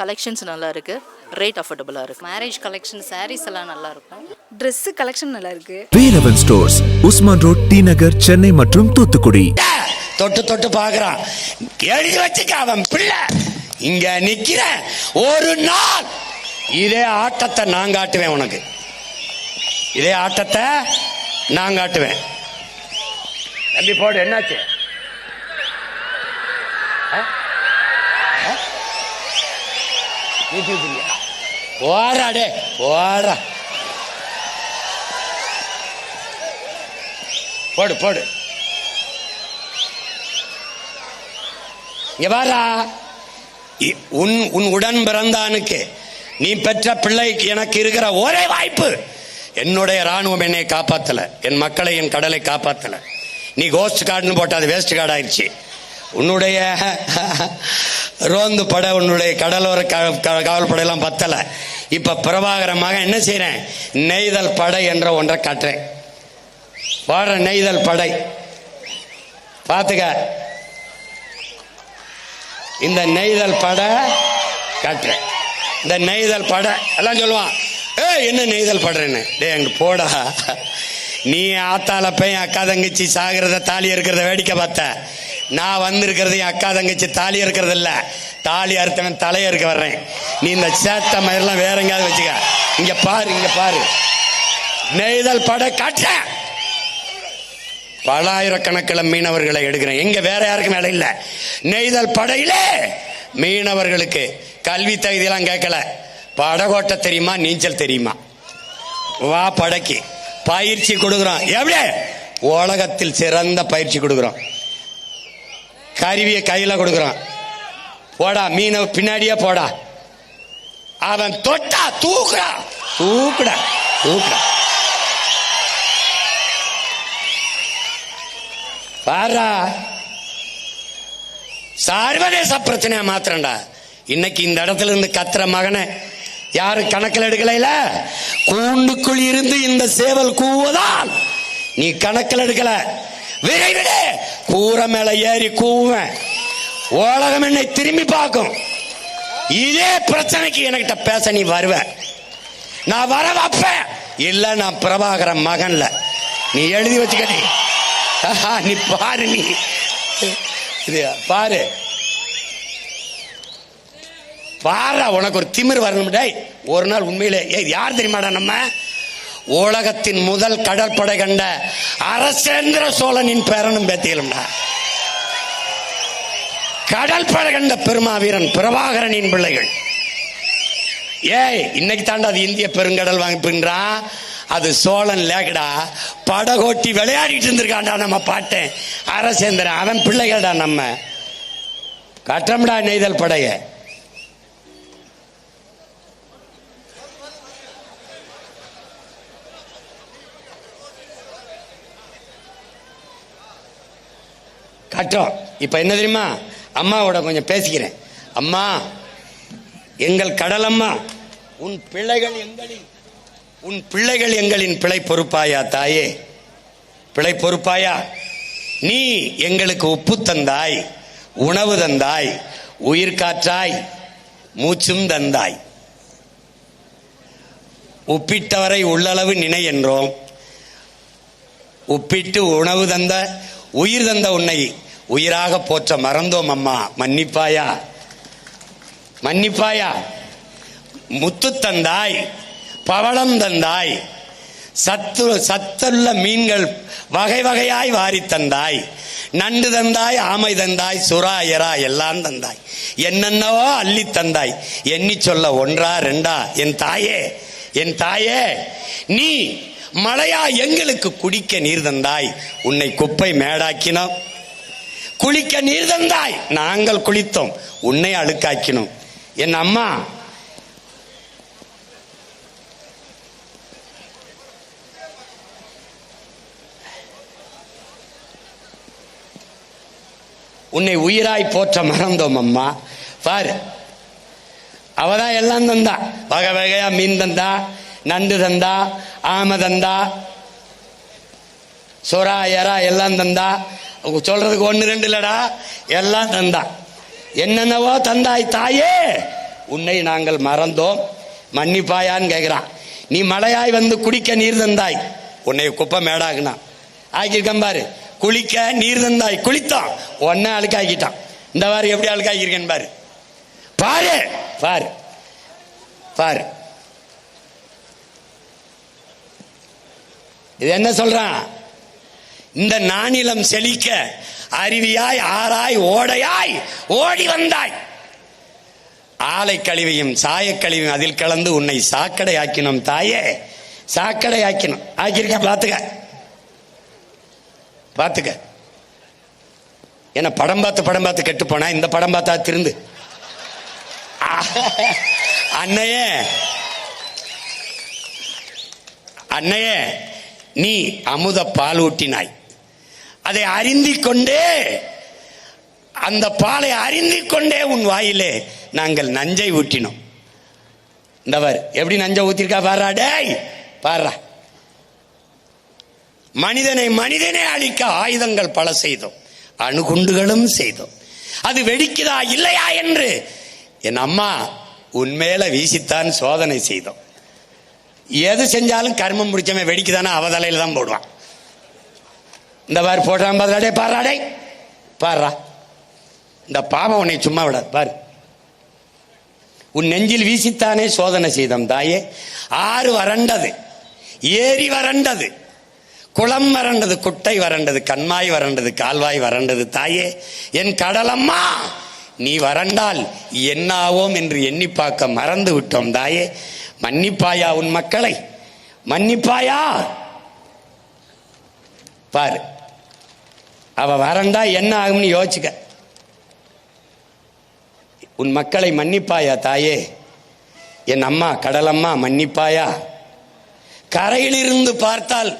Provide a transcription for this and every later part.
Collections நல்லா இருக்கு. Rate அஃபோர்டபுளாக இருக்கு. மேரேஜ் கலெக்ஷன் சாரீஸ் எல்லாம் நல்லா இருக்கும். ட்ரெஸ்ஸு கலெக்ஷன் நல்லா இருக்கு. Velavan stores Usman road T Nagar Chennai மற்றும் தூத்துக்குடி. தொட்டு தொட்டு பாக்குறான் எழுதி வச்சுக்க அவன் பிள்ளை. இங்க நிக்கிற ஒரு நாள் இதே ஆட்டத்தை நான் காட்டுவேன் உனக்கு. இதே ஆட்டத்தை நான் காட்டுவேன். தம்பி போடு என்னாச்சு? நீட்டி விட்டுறியா? டே போடா போடு போடு. இங்க இ- உன் உன் உடன் பிறந்தானுக்கு நீ பெற்ற பிள்ளைக்கு எனக்கு இருக்கிற ஒரே வாய்ப்பு. என்னுடைய ராணுவம் என்னை காப்பாத்தல. என் மக்களை என் கடலை காப்பாத்தல. நீ கோஸ்ட் கார்டுன்னு போட்ட அது வேஸ்ட் கார்டு ஆயிடுச்சு. உன்னுடைய ரோந்து படை உன்னுடைய கடலோர க- காவல் படையெல்லாம் பத்தலை. இப்ப பிரபாகரமாக என்ன செய்கிறேன் நெய்தல் படை என்ற ஒன்றை காட்டுறேன். பாடுற நெய்தல் படை. பார்த்துக்க இந்த நெய்தல் படை காட்டுறேன். இந்த நெய்தல் படை எல்லாம் சொல்லுவான். ஏ என்ன நெய்தல் படுறேன்னு? டே அங்க போடா. நீ ஆத்தால பையன் அக்கா தங்கச்சி சாகிறத தாலி இருக்கிறத வேடிக்கை பார்த்த. நான் வந்திருக்கிறது என் அக்கா தங்கச்சி தாலி இருக்கிறது இல்ல தாலி அறுத்தவன் தலையை இருக்க வர்றேன். நீ இந்த சேத்த மாதிரிலாம் வேற எங்கேயாவது வச்சுக்க. இங்க பாரு இங்க பாரு. நெய்தல் படை காட்ட பலாயிரக்கணக்கில் மீனவர்களை எடுக்கிறேன். எங்க வேற யாருக்கும் வேலை இல்லை. நெய்தல் படையிலே மீனவர்களுக்கு கல்வி தகுதியெல்லாம் கேட்கல. படகோட்ட தெரியுமா நீச்சல் தெரியுமா? வா படைக்கு. பயிற்சி கொடுக்குறோம். எப்படி? உலகத்தில் சிறந்த பயிற்சி கொடுக்குறோம். கருவியை கையில் கொடுக்குறான். போடா மீனை பின்னாடியே போடா. அவன் தொட்டா தூக்குடா தூக்குடா தூக்குடா. பாரா சர்வதேச பிரச்சனையா மாத்திரண்டா இன்னைக்கு இந்த இடத்துல இருந்து கத்துற மகனை யாரும் கணக்கில் எடுக்கல கூண்டுக்குள் இருந்து இந்த சேவல் கூவதால் நீ கணக்கில் எடுக்கல. விரைவிலே கூரை மேல ஏறி கூவேன் உலகம் என்னை திரும்பி பார்க்கும். இதே பிரச்சனைக்கு என்கிட்ட பேச நீ வருவேன் நான் வர வைப்பேன். இல்ல நான் பிரபாகரன் மகன்ல. நீ எழுதி வச்சுக்கடி நீ. பாரு நீ. இது பாரு. பாரு உனக்கு ஒரு திமிர் வரணும் டேய் ஒரு நாள் உண்மையிலே. ஏய் யார் தெரியுமாடா நம்ம? உலகத்தின் முதல் கடற்படை கண்ட அரசேந்திர சோழனின் பேரனும் பேத்தியலும்டா கடற்படை கண்ட பெருமாவீரன் பிரபாகரனின் பிள்ளைகள். ஏய் இன்னைக்கு தாண்டா அது இந்திய பெருங்கடல் வாங்கிப்பின்றான் அது சோழன் லேகடா படகோட்டி விளையாடிட்டு இருந்திருக்கான்டா நம்ம பாட்டேன் அரசேந்திரன் அவன் பிள்ளைகள்டா நம்ம. கட்டம்டா நெய்தல் படைய. கட்டம் இப்ப என்ன தெரியுமா? அம்மாவோட கொஞ்சம் பேசிக்கிறேன். அம்மா எங்கள் கடலம்மா உன் பிள்ளைகள் எங்களின் உன் பிள்ளைகள் எங்களின் பிழை பொறுப்பாயா தாயே? பிழை பொறுப்பாயா? நீ எங்களுக்கு உப்பு தந்தாய் உணவு தந்தாய் உயிர் காற்றாய் மூச்சும் தந்தாய். உப்பிட்டவரை உள்ளளவு நினை என்றோம். உப்பிட்டு உணவு தந்த உயிர் தந்த உன்னை உயிராக போற்ற மறந்தோம் அம்மா. மன்னிப்பாயா? மன்னிப்பாயா? முத்து தந்தாய் பவளம் தந்தாய் சத்து சத்துள்ள மீன்கள் வகை வகையாய் வாரி தந்தாய் நண்டு தந்தாய் ஆமை தந்தாய் சுறா எறா எல்லாம் தந்தாய். என்னென்னவோ அள்ளி தந்தாய். எண்ணி சொல்ல ஒன்றா ரெண்டா என் தாயே என் தாயே நீ மழையா எங்களுக்கு குடிக்க நீர் தந்தாய். உன்னை குப்பை மேடாக்கினோம். குளிக்க நீர் தந்தாய். நாங்கள் குளித்தோம். உன்னை அழுக்காக்கினோம். என் அம்மா உன்னை உயிராய் போற்ற மறந்தோம் அம்மா. பாரு அவதான் எல்லாம் தந்தா. வகை வகையா மீன் தந்தா நண்டு தந்தா ஆமை தந்தா சொரா எறா எல்லாம் தந்தா. சொல்றதுக்கு ஒன்று ரெண்டு இல்லடா. எல்லாம் தந்தா. என்னென்னவோ தந்தாய் தாயே. உன்னை நாங்கள் மறந்தோம். மன்னிப்பாயான்னு கேட்குறான் நீ மழையாய் வந்து குடிக்க நீர் தந்தாய். உன்னை குப்பை மேடாக்குனான். ஆக்கியிருக்கேன் பாரு. குளிக்க நீர் தந்தாய். குளித்தான். உன்னை அழுக்காக்கிட்டான். இந்த வாரு எப்படி அழுக்காக்கியிருக்கேன் பாரு. பாரு. பாரு. பாரு. இது என்ன சொல்றான்? இந்த நானிலம் செழிக்க அருவியாய் ஆராய் ஓடையாய் ஓடி வந்தாய். ஆலை கழிவையும் சாயக்கழிவையும் அதில் கலந்து உன்னை சாக்கடை ஆக்கினோம் தாயே. சாக்கடை ஆக்கினோம் ஆக்கியிருக்க பார்த்துக்க. பார்த்துக்க. ஏன்னா படம் பார்த்து படம் பார்த்து கெட்டு போனா இந்த படம் பார்த்தா திருந்து. அன்னையே. அன்னையே நீ அமுத பால் ஊட்டினாய் அதை அறிந்திக் கொண்டே அந்த பாலை அறிந்திக் கொண்டே உன் வாயிலே நாங்கள் நஞ்சை ஊட்டினோம். இந்தவர் எப்படி நஞ்சை ஊத்திருக்கா பாரா டேய் பாரா. மனிதனை மனிதனே அழிக்க ஆயுதங்கள் பல செய்தோம் அணுகுண்டுகளும் செய்தோம். அது வெடிக்குதா இல்லையா என்று என் அம்மா உன்மேல வீசித்தான் சோதனை செய்தோம். எது செஞ்சாலும் கர்மம் முடிச்சவன் வெடிக்குதானா அவதலையில் தான் போடுவான். இந்த மாதிரி போட்டான் பாருடே பாடுறாடே பாடுறா இந்த பாவம் உன்னை சும்மா விடாது பாரு. உன் நெஞ்சில் வீசித்தானே சோதனை செய்தோம் தாயே. ஆறு வறண்டது ஏரி வறண்டது குளம் வறண்டது குட்டை வறண்டது கண்மாய் வறண்டது கால்வாய் வறண்டது தாயே. என் கடலம்மா நீ வறண்டால் என்னாவோம் என்று எண்ணி பார்க்க மறந்து விட்டோம் தாயே. மன்னிப்பாயா உன் மக்களை? மன்னிப்பாயா? பாரு. அவ வரந்தா என்ன ஆகும்னு யோசிச்சுக்க. உன் மக்களை மன்னிப்பாயா தாயே? என் அம்மா கடலம்மா மன்னிப்பாயா? கரையிலிருந்து பார்த்தால்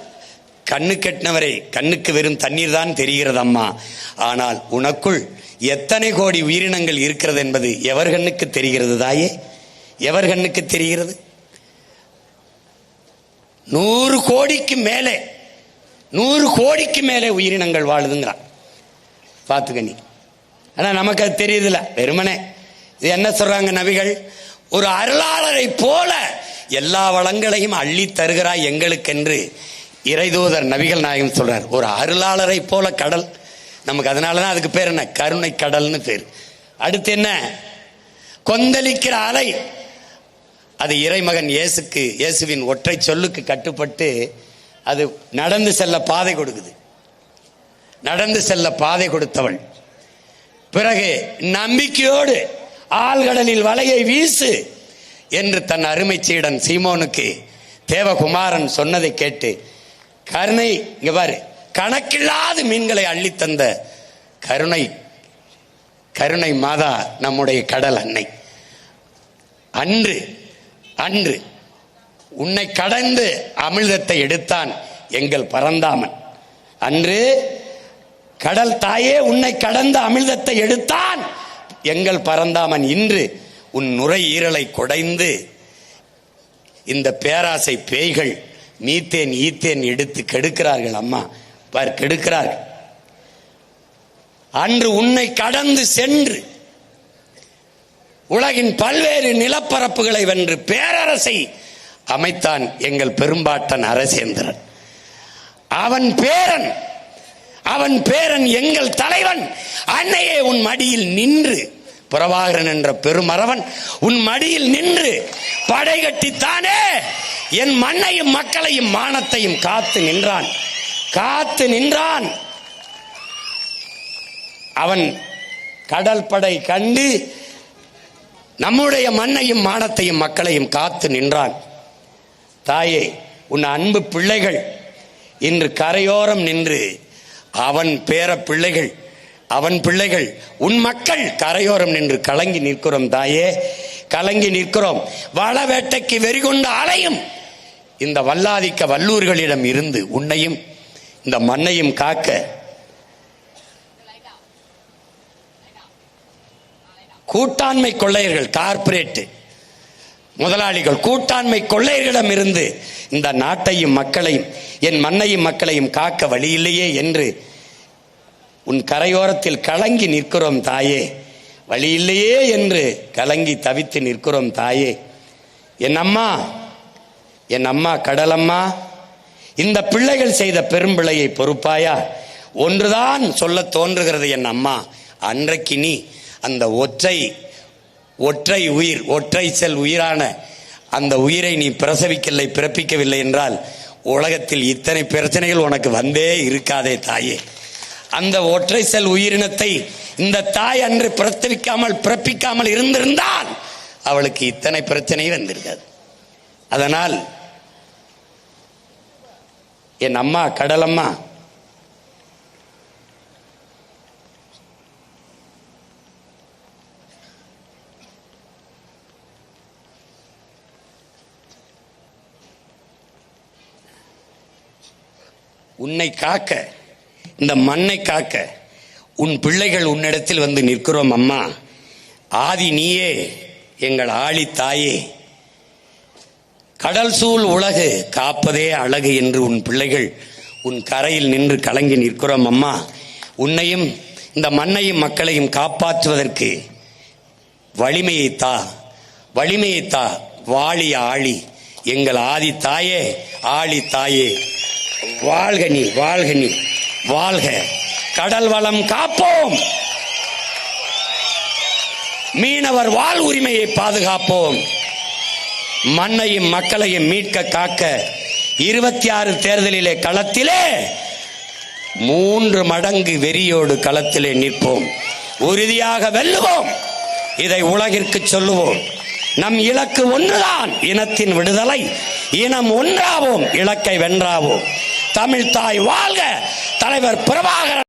கண்ணு கெட்டினவரை கண்ணுக்கு வெறும் தண்ணீர் தான் தெரிகிறது அம்மா ஆனால் உனக்குள் எத்தனை கோடி உயிரினங்கள் இருக்கிறது என்பது எவர் கண்ணுக்கு தெரிகிறது தாயே? எவர் கண்ணுக்கு தெரிகிறது? நூறு கோடிக்கு மேலே நூறு கோடிக்கு மேலே உயிரினங்கள் வாழுதுங்கிறான். பார்த்துக்க நீ. ஆனால் நமக்கு அது தெரியுதுல வெறுமனே. இது என்ன சொல்றாங்க நபிகள்? ஒரு அருளாளரை போல எல்லா வளங்களையும் அள்ளி தருகிறாய் எங்களுக்கென்று இறைதூதர் நபிகள் நாயகம் சொல்றார். ஒரு அருளாளரை போல கடல். நமக்கு அதனால தான் அதுக்கு பேர் என்ன? கருணை கடல்னு பேர். அடுத்து என்ன? கொந்தளிக்கிற அலை. அது இறைமகன் இயேசுக்கு இயேசுவின் ஒற்றை சொல்லுக்கு கட்டுப்பட்டு அது நடந்து செல்ல பாதை கொடுக்குது. நடந்து செல்ல பாதை கொடுத்தவள். பிறகு நம்பிக்கையோடு ஆழ்கடலில் வலையை வீசு என்று தன் அருமை சீடன் சீமோனுக்கு தேவகுமாரன் சொன்னதை கேட்டு கருணை இங்க பாரு கணக்கில்லாத மீன்களை அள்ளித்தந்த கருணை கருணை மாதா நம்முடைய கடல் அன்னை. அன்று அன்று உன்னை கடந்து அமிர்தத்தை எடுத்தான் எங்கள் பரந்தாமன். அன்று கடல் தாயே உன்னை கடந்த அமிர்தத்தை எடுத்தான் எங்கள் பரந்தாமன். இன்று உன் நுரையீரலை குடைந்து இந்த பேராசை பேய்கள் மீத்தேன் ஈத்தேன் எடுத்து கெடுக்கிறார்கள் அம்மா. பார் கெடுக்கிறார்கள். அன்று உன்னை கடந்து சென்று உலகின் பல்வேறு நிலப்பரப்புகளை வென்று பேரரசை அமைத்தான் எங்கள் பெரும்பாட்டன் அரசேந்திரன். அவன் பேரன் அவன் பேரன் எங்கள் தலைவன். அன்னையே உன் மடியில் நின்று புறவாகரன் என்ற பெருமறவன் உன் மடியில் நின்று படை கட்டித்தானே. என் மண்ணையும் மக்களையும் மானத்தையும் காத்து நின்றான். காத்து நின்றான். அவன் கடல் படை கண்டு நம்முடைய மண்ணையும் மானத்தையும் மக்களையும் காத்து நின்றான். தாயே உன் அன்பு பிள்ளைகள் இன்று கரையோரம் நின்று அவன் பேர பிள்ளைகள் அவன் பிள்ளைகள் உன் மக்கள் கரையோரம் நின்று கலங்கி நிற்கிறோம் தாயே கலங்கி நிற்கிறோம். வள வேட்டைக்கு வெறிகொண்டு அலையும். இந்த வல்லாதிக்க வல்லூர்களிடம் இருந்து உன்னையும் இந்த மண்ணையும் காக்க. கூட்டாண்மை கொள்ளையர்கள் கார்பரேட்டு முதலாளிகள் கூட்டாண்மை கொள்ளையர்களிடம் இருந்து இந்த நாட்டையும் மக்களையும் என் மண்ணையும் மக்களையும் காக்க வழியில்லையே என்று உன் கரையோரத்தில் கலங்கி நிற்கிறோம் தாயே. வழி இல்லையே என்று கலங்கி தவித்து நிற்கிறோம் தாயே. என் அம்மா என் அம்மா கடலம்மா இந்த பிள்ளைகள் செய்த பெரும்பிழையை பொறுப்பாயா? ஒன்றுதான் சொல்ல தோன்றுகிறது என் அம்மா. அன்றைக்கு நீ அந்த ஒற்றை ஒற்றை உயிர் ஒற்றை செல் உயிரான அந்த உயிரை நீ பிரசவிக்கவில்லை பிறப்பிக்கவில்லை என்றால் உலகத்தில் இத்தனை பிரச்சனைகள் உனக்கு வந்தே இருக்காதே தாயே. அந்த ஒற்றை செல் உயிரினத்தை இந்த தாய் அன்று பிரசவிக்காமல் பிறப்பிக்காமல் இருந்திருந்தால் அவளுக்கு இத்தனை பிரச்சனை வந்திருக்காது. அதனால் என் அம்மா கடலம்மா உன்னை காக்க இந்த மண்ணை காக்க உன் பிள்ளைகள் உன்னிடத்தில் வந்து நிற்கிறோம் அம்மா. ஆதி நீயே எங்கள் ஆழி தாயே. கடல் சூழ் உலகு காப்பதே அழகு என்று உன் பிள்ளைகள் உன் கரையில் நின்று கலங்கி நிற்கிறோம் அம்மா. உன்னையும் இந்த மண்ணையும் மக்களையும் காப்பாற்றுவதற்கு வலிமையை தா வலிமையை தா வாழி ஆழி எங்கள் ஆதி தாயே ஆழி தாயே. வாழ்க நீ வாழ்க நீ வாழ்க. கடல் வளம் காப்போம். மீனவர் வாழ் உரிமையை பாதுகாப்போம். மண்ணையும் மக்களையும் மீட்க காக்க இருபத்தி ஆறு தேர்தலிலே களத்திலே மூன்று மடங்கு வெறியோடு களத்திலே நிற்போம். உறுதியாக வெல்லுவோம். இதை உலகிற்கு சொல்லுவோம். நம் இலக்கு ஒன்றுதான் இனத்தின் விடுதலை. இனம் ஒன்றாவோம் இலக்கை வென்றாவோம். தமிழ் தாய் வாழ்க. தலைவர் பிரபாகரன்